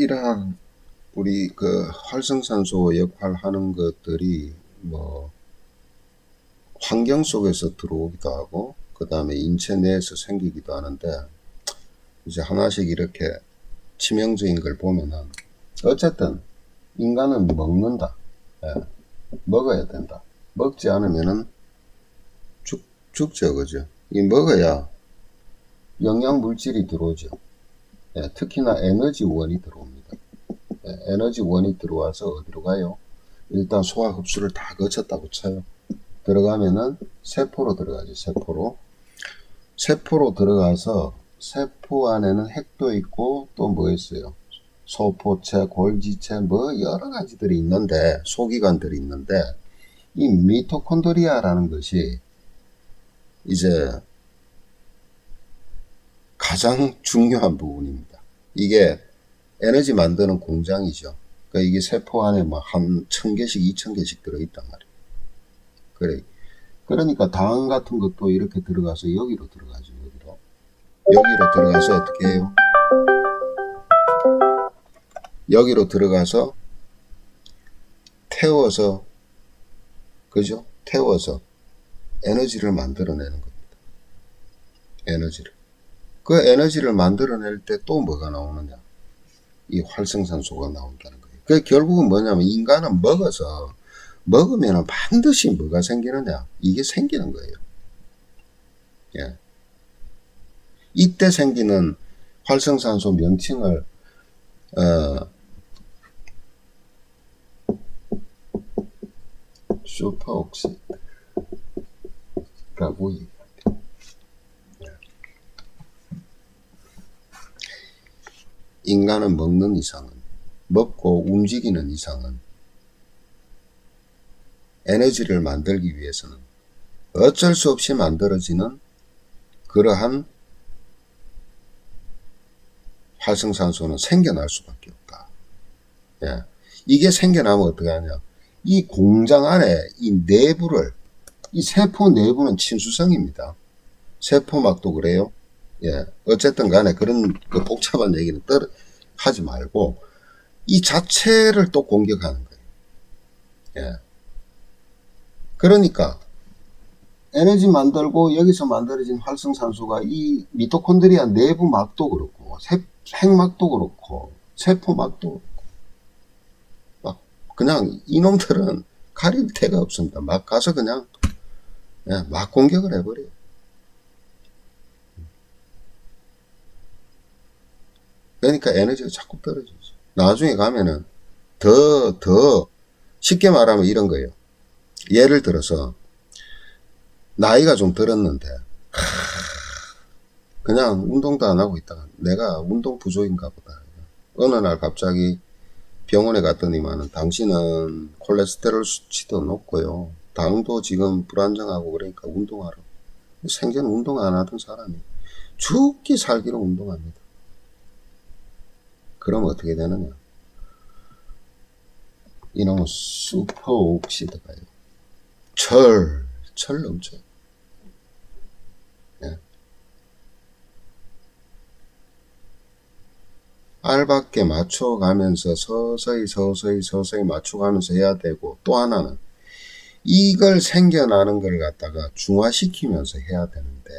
이러한 우리 그 활성산소 역할하는 것들이 뭐 환경 속에서 들어오기도 하고 그 다음에 인체 내에서 생기기도 하는데 이제 하나씩 이렇게 치명적인 걸 보면은 어쨌든 인간은 먹는다. 예, 먹어야 된다. 먹지 않으면은 죽, 죽죠, 그죠? 이 먹어야 영양 물질이 들어오죠. 예, 특히나 에너지원이 들어옵니다. 예, 에너지원이 들어와서 어디로 가요? 일단 소화 흡수를 다 거쳤다고 쳐요. 들어가면은 세포로 들어가죠. 세포로. 세포로 들어가서 세포 안에는 핵도 있고 또 뭐 있어요? 소포체, 골지체 뭐 여러 가지들이 있는데 소기관들이 있는데 이 미토콘드리아라는 것이 이제 가장 중요한 부분입니다. 이게 에너지 만드는 공장이죠. 그러니까 이게 세포 안에 뭐 한 천 개씩, 이천 개씩 들어있단 말이에요. 그래. 그러니까 당 같은 것도 이렇게 들어가서 여기로 들어가죠. 여기로. 여기로 들어가서 어떻게 해요? 여기로 들어가서 태워서 그죠? 태워서 에너지를 만들어내는 겁니다. 에너지를. 그 에너지를 만들어낼 때 또 뭐가 나오느냐? 이 활성산소가 나온다는 거예요. 그 결국은 뭐냐면 인간은 먹어서 먹으면 반드시 뭐가 생기느냐? 이게 생기는 거예요. 예. 이때 생기는 활성산소 명칭을 어, 슈퍼옥시드라고 얘기합니 인간은 먹는 이상은 먹고 움직이는 이상은 에너지를 만들기 위해서는 어쩔 수 없이 만들어지는 그러한 활성산소는 생겨날 수밖에 없다. 예. 이게 생겨나면 어떻게 하냐. 이 공장 안에 이 내부를, 이 세포 내부는 친수성입니다. 세포막도 그래요. 예. 어쨌든 간에 그런 그 복잡한 얘기는 떨, 하지 말고, 이 자체를 또 공격하는 거예요. 예. 그러니까, 에너지 만들고 여기서 만들어진 활성산소가 이 미토콘드리아 내부 막도 그렇고, 세, 핵막도 그렇고, 세포막도 그렇고, 막, 그냥 이놈들은 가릴 데가 없습니다. 막 가서 그냥, 예, 막 공격을 해버려요. 그러니까 에너지가 자꾸 떨어지죠. 나중에 가면은 더, 더, 쉽게 말하면 이런 거예요. 예를 들어서, 나이가 좀 들었는데, 그냥 운동도 안 하고 있다가 내가 운동 부족인가 보다. 어느 날 갑자기 병원에 갔더니만은 당신은 콜레스테롤 수치도 높고요. 당도 지금 불안정하고 그러니까 운동하라. 생전 운동 안 하던 사람이 죽기 살기로 운동합니다. 그럼 어떻게 되느냐? 이놈은 슈퍼 옥시드가요. 철, 철 넘쳐요. 알밖에 맞춰가면서 서서히 서서히 서서히 맞춰가면서 해야 되고 또 하나는 이걸 생겨나는 걸 갖다가 중화시키면서 해야 되는데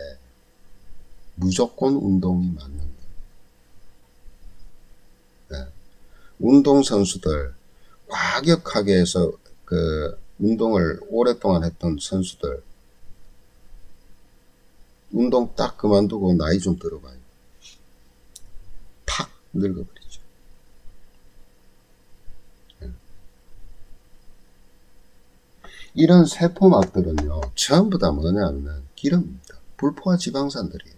무조건 운동이 맞는 거예요. 네. 운동선수들 과격하게 해서 그 운동을 오랫동안 했던 선수들 운동 딱 그만두고 나이 좀 들어봐요. 팍 늙어버리죠. 예. 이런 세포막들은요, 전부 다 뭐냐면 기름입니다. 불포화 지방산들이에요.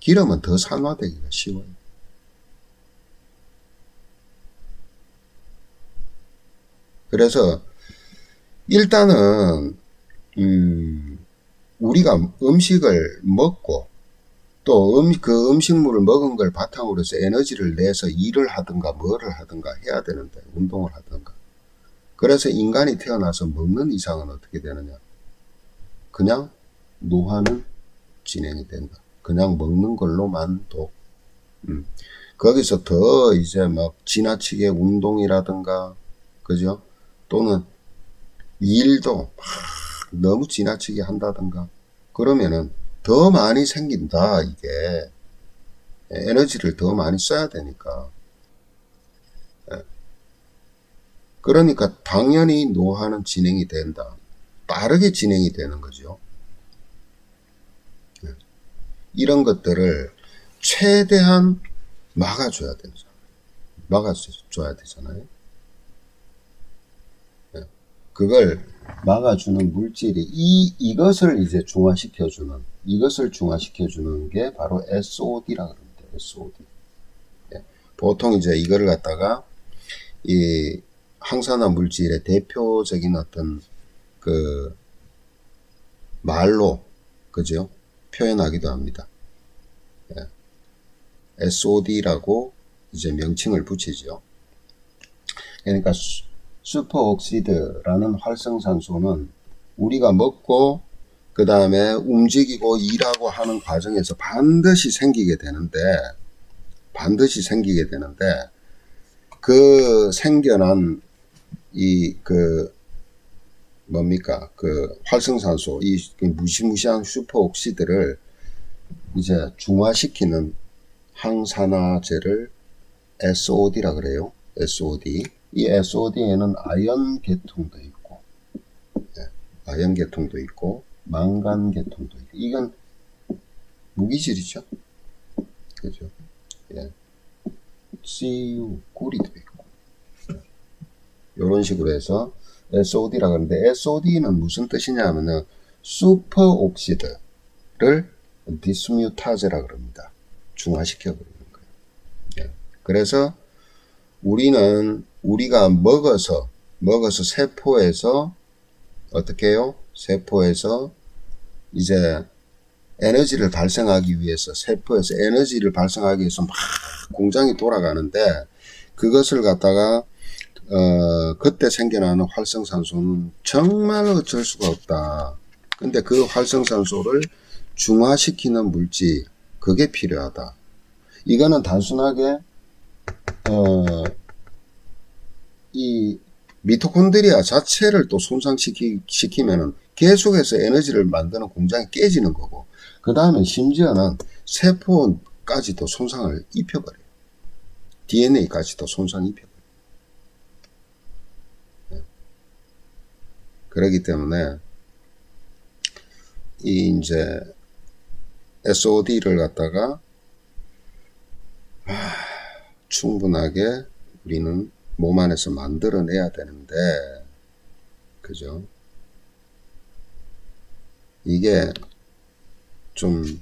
기름은 더 산화되기가 쉬워요. 그래서 일단은 음, 우리가 음식을 먹고 또 음, 그 음식물을 먹은 걸 바탕으로 해서 에너지를 내서 일을 하든가 뭐를 하든가 해야 되는데 운동을 하든가 그래서 인간이 태어나서 먹는 이상은 어떻게 되느냐 그냥 노화는 진행이 된다 그냥 먹는 걸로만 도 음. 거기서 더 이제 막 지나치게 운동이라든가, 그죠? 또는 일도 막 너무 지나치게 한다든가, 그러면은 더 많이 생긴다, 이게. 에너지를 더 많이 써야 되니까. 예. 그러니까 당연히 노화는 진행이 된다. 빠르게 진행이 되는 거죠. 예. 이런 것들을 최대한 막아줘야 되잖아요. 막아줘야 되잖아요. 예. 그걸 막아주는 물질이 이 이것을 이제 중화시켜주는 이것을 중화시켜주는 게 바로 SOD라 그럽니다. SOD. 예. 보통 이제 이거를 갖다가 이 항산화 물질의 대표적인 어떤 그 말로 그죠 표현하기도 합니다. 예. SOD라고 이제 명칭을 붙이죠. 그러니까 수, 슈퍼옥시드라는 활성산소는 우리가 먹고 그 다음에 움직이고 일하고 하는 과정에서 반드시 생기게 되는데 반드시 생기게 되는데 그 생겨난 이 그 뭡니까 그 활성산소 이 무시무시한 슈퍼옥시드를 이제 중화시키는 항산화제를 SOD라 그래요. SOD. 이 SOD에는 아연 계통도 있고, 예, 아연 계통도 있고, 망간 계통도 있고, 이건 무기질이죠. 그죠? 예. CU, 구리도 있고. 이런 식으로 해서 SOD라고 하는데, SOD는 무슨 뜻이냐면은, 슈퍼옥시드를 디스뮤타제라 그럽니다. 중화시켜 버리는 거예요. 예. 그래서 우리는 우리가 먹어서 먹어서 세포에서 어떻게 해요? 세포에서 이제 에너지를 발생하기 위해서 세포에서 에너지를 발생하기 위해서 막 공장이 돌아가는데 그것을 갖다가 어 그때 생겨나는 활성산소는 정말 어쩔 수가 없다. 근데 그 활성산소를 중화시키는 물질 그게 필요하다. 이거는 단순하게 어, 이 미토콘드리아 자체를 또 손상시키, 시키면은 계속해서 에너지를 만드는 공장이 깨지는 거고, 그 다음에 심지어는 세포까지도 손상을 입혀버려요. DNA까지도 손상 입혀버려요. 네. 그렇기 때문에, 이 이제 SOD를 갖다가 충분하게 우리는 몸 안에서 만들어내야 되는데, 그죠? 이게 좀,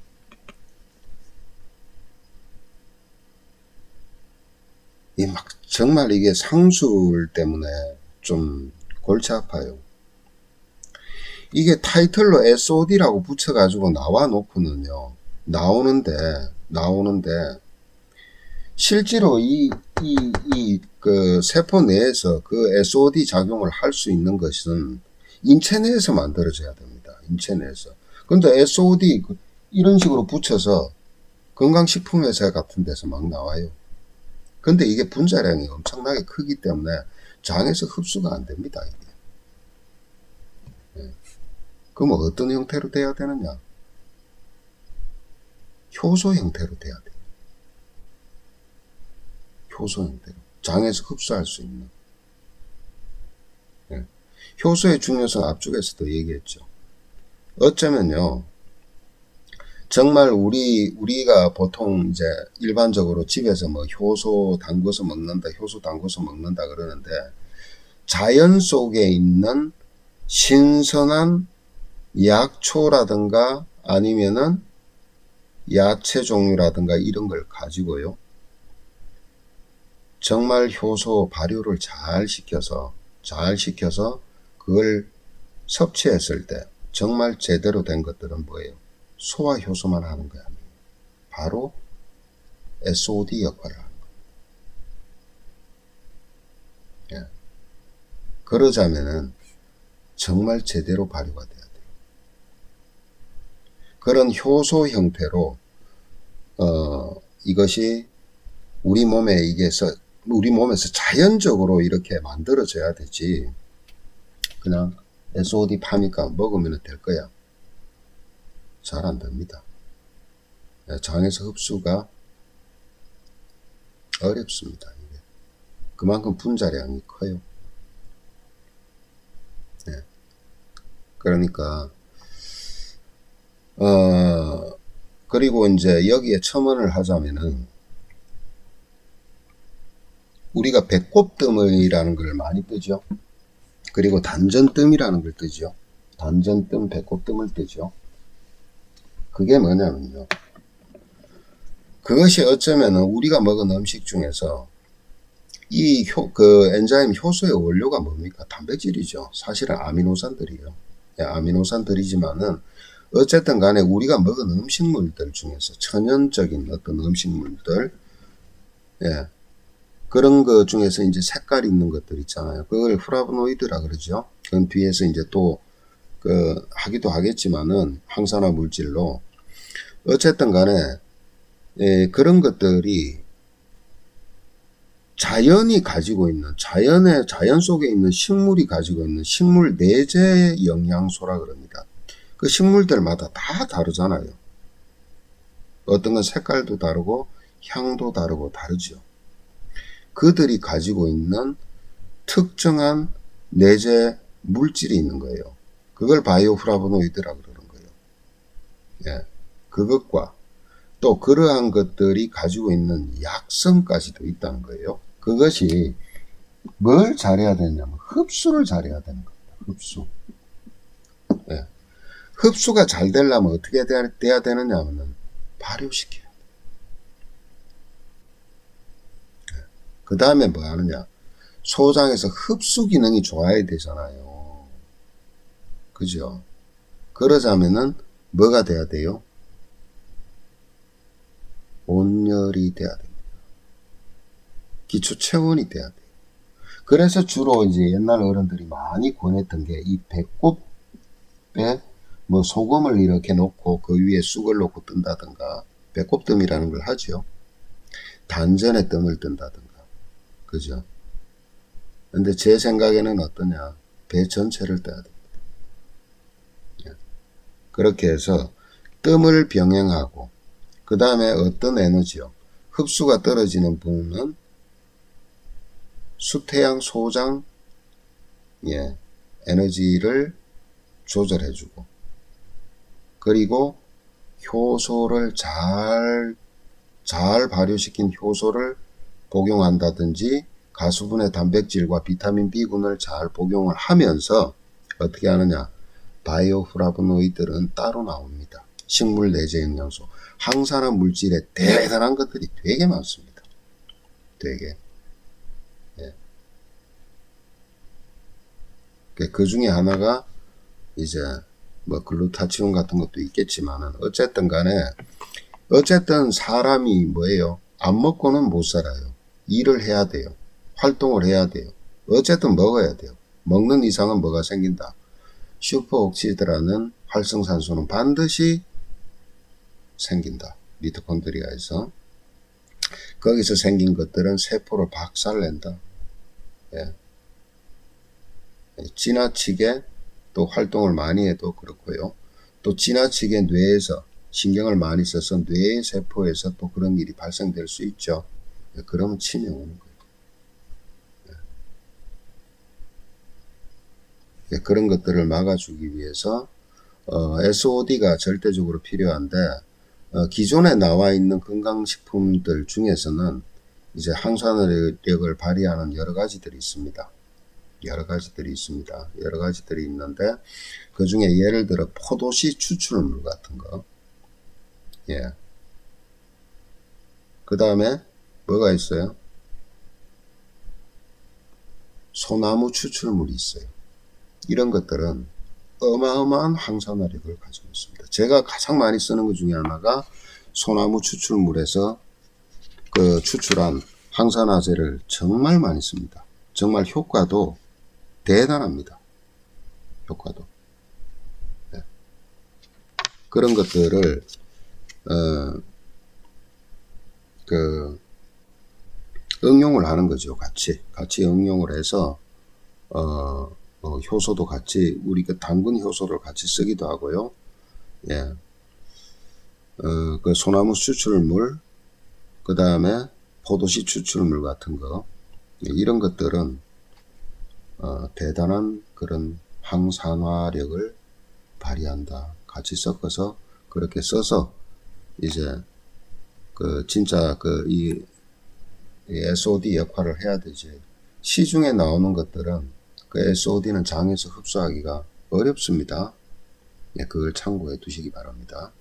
이 막, 정말 이게 상술 때문에 좀 골치 아파요. 이게 타이틀로 SOD라고 붙여가지고 나와 놓고는요, 나오는데, 나오는데, 실제로 이, 이, 이, 그, 세포 내에서 그 SOD 작용을 할 수 있는 것은 인체 내에서 만들어져야 됩니다. 인체 내에서. 근데 SOD, 그 이런 식으로 붙여서 건강식품 회사 같은 데서 막 나와요. 근데 이게 분자량이 엄청나게 크기 때문에 장에서 흡수가 안 됩니다. 이게. 예. 그럼 어떤 형태로 돼야 되느냐? 효소 형태로 돼야 돼요. 효소 형태로. 장에서 흡수할 수 있는. 예. 효소의 중요성 앞쪽에서도 얘기했죠. 어쩌면요, 정말 우리, 우리가 보통 이제 일반적으로 집에서 뭐 효소 담궈서 먹는다, 효소 담궈서 먹는다 그러는데, 자연 속에 있는 신선한 약초라든가 아니면은 야채 종류라든가 이런 걸 가지고요. 정말 효소 발효를 잘 시켜서 잘 시켜서 그걸 섭취했을 때 정말 제대로 된 것들은 뭐예요? 소화 효소만 하는 거야. 바로 SOD 역할을 하는 거예요. 예. 그러자면은 정말 제대로 발효가 돼야 돼요. 그런 효소 형태로 어 이것이 우리 몸에 이게 서 우리 몸에서 자연적으로 이렇게 만들어져야 되지. 그냥 SOD 파니까 먹으면 될 거야. 잘 안 됩니다. 예, 장에서 흡수가 어렵습니다. 이게. 그만큼 분자량이 커요. 예. 그러니까 어 그리고 이제 여기에 첨언을 하자면은 우리가 배꼽뜸이라는 걸 많이 뜨죠. 그리고 단전뜸이라는 걸 뜨죠. 단전뜸, 배꼽뜸을 뜨죠. 그게 뭐냐면요. 그것이 어쩌면은 우리가 먹은 음식 중에서 이 효, 그 엔자임 효소의 원료가 뭡니까? 단백질이죠. 사실은 아미노산들이요. 예, 아미노산들이지만은 어쨌든 간에 우리가 먹은 음식물들 중에서 천연적인 어떤 음식물들, 예, 그런 거 중에서 이제 색깔 있는 것들 있잖아요. 그걸 플라보노이드라 그러죠. 그건 뒤에서 이제 또, 그, 하기도 하겠지만은 항산화 물질로. 어쨌든 간에, 예, 그런 것들이 자연이 가지고 있는, 자연의, 자연 속에 있는 식물이 가지고 있는 식물 내재 영양소라 그럽니다. 그 식물들마다 다 다르잖아요. 어떤 건 색깔도 다르고, 향도 다르고 다르죠. 그들이 가지고 있는 특정한 내재 물질이 있는 거예요. 그걸 바이오프라보노이드라 그러는 거예요. 예. 그것과 또 그러한 것들이 가지고 있는 약성까지도 있다는 거예요. 그것이 뭘 잘해야 되냐면 흡수를 잘해야 되는 겁니다. 흡수. 예. 흡수가 잘 되려면 어떻게 돼야, 되느냐 하면 발효시켜야 돼. 그 다음에 뭐 하느냐. 소장에서 흡수 기능이 좋아야 되잖아요. 그죠? 그러자면은 뭐가 돼야 돼요? 온열이 돼야 됩니다. 기초 체온이 돼야 돼요. 그래서 주로 이제 옛날 어른들이 많이 권했던 게 이 배꼽에 뭐 소금을 이렇게 놓고 그 위에 쑥을 놓고 뜬다든가 배꼽뜸이라는 걸 하죠. 단전에 뜸을 뜬다든가. 그죠? 근데 제 생각에는 어떠냐. 배 전체를 떠야 됩니다. 예. 그렇게 해서 뜸을 병행하고 그 다음에 어떤 에너지요? 흡수가 떨어지는 부분은 수태양 소장 예, 에너지를 조절해주고 그리고 효소를 잘, 잘 발효시킨 효소를 복용한다든지 가수분해 단백질과 비타민 B군을 잘 복용을 하면서 어떻게 하느냐 바이오프라보노이드는 따로 나옵니다. 식물 내재 영양소 항산화 물질에 대단한 것들이 되게 많습니다. 되게 예. 그 중에 하나가 이제 뭐 글루타치온 같은 것도 있겠지만은 어쨌든 간에 어쨌든 사람이 뭐예요? 안 먹고는 못 살아요. 일을 해야 돼요. 활동을 해야 돼요. 어쨌든 먹어야 돼요. 먹는 이상은 뭐가 생긴다. 슈퍼옥시드라는 활성산소는 반드시 생긴다. 미토콘드리아에서. 거기서 생긴 것들은 세포를 박살낸다. 예. 지나치게 또 활동을 많이 해도 그렇고요. 또 지나치게 뇌에서 신경을 많이 써서 뇌 세포에서 또 그런 일이 발생될 수 있죠. 예, 그러면 치매 오는 거예요. 예, 그런 것들을 막아주기 위해서 어, SOD가 절대적으로 필요한데 어, 기존에 나와 있는 건강식품들 중에서는 이제 항산화력을 발휘하는 여러 가지들이 있습니다. 여러 가지들이 있습니다. 여러 가지들이 있는데 그 중에 예를 들어 포도씨 추출물 같은 거, 예. 그 다음에 뭐가 있어요? 소나무 추출물이 있어요. 이런 것들은 어마어마한 항산화력을 가지고 있습니다. 제가 가장 많이 쓰는 것 중에 하나가 소나무 추출물에서 그 추출한 항산화제를 정말 많이 씁니다. 정말 효과도 대단합니다. 효과도. 네. 그런 것들을, 어, 그, 응용을 하는 거죠. 같이 같이 응용을 해서 어, 어, 효소도 같이 우리 그 당근 효소를 같이 쓰기도 하고요. 예. 어, 그 소나무 추출물 그 다음에 포도씨 추출물 같은 거 예, 이런 것들은 어, 대단한 그런 항산화력을 발휘한다. 같이 섞어서 그렇게 써서 이제 그 진짜 그이 SOD 역할을 해야 되지. 시중에 나오는 것들은 그 SOD는 장에서 흡수하기가 어렵습니다. 예, 그걸 참고해 두시기 바랍니다.